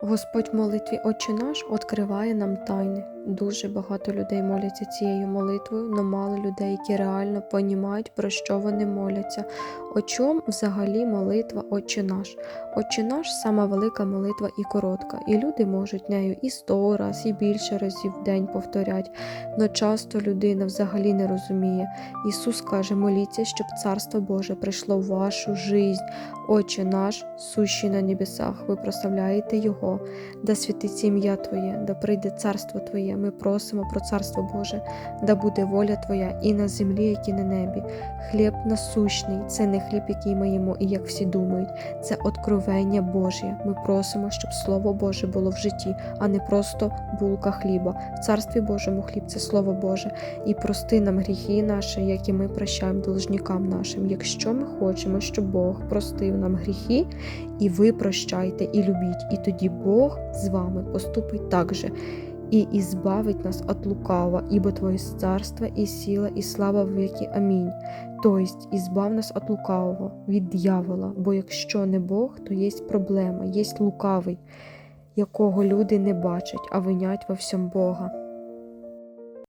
Господь в молитві Отче наш відкриває нам тайни. Дуже багато людей моляться цією молитвою, але мало людей, які реально понімають, про що вони моляться. О чому взагалі молитва Отче наш? Отче наш сама велика молитва і коротка, і люди можуть нею і сто раз, і більше разів в день повторять. Но часто людина взагалі не розуміє. Ісус каже: моліться, щоб Царство Боже прийшло в вашу жизнь. Отче наш, сущий на небесах, ви прославляєте Його, да святиться ім'я Твоє, да прийде царство Твоє. Ми просимо про Царство Боже, да буде воля Твоя і на землі, як і на небі. Хліб насущний це не хліб, який ми їмо, і як всі думають, це откровення Божє. Ми просимо, щоб Слово Боже було в житті, а не просто булка хліба. В Царстві Божому хліб це Слово Боже. І прости нам гріхи наші, як і ми прощаємо должникам нашим. Якщо ми хочемо, щоб Бог простив нам гріхи, і ви прощайте і любіть, і тоді Бог з вами поступить так же. І ізбавить нас от лукава, ібо Твоє царство і сила, і слава в віки. Амінь. Тобто, ізбав нас від лукавого, від дьявола, бо якщо не Бог, то є проблема, є лукавий, якого люди не бачать, а винять во всьому Бога.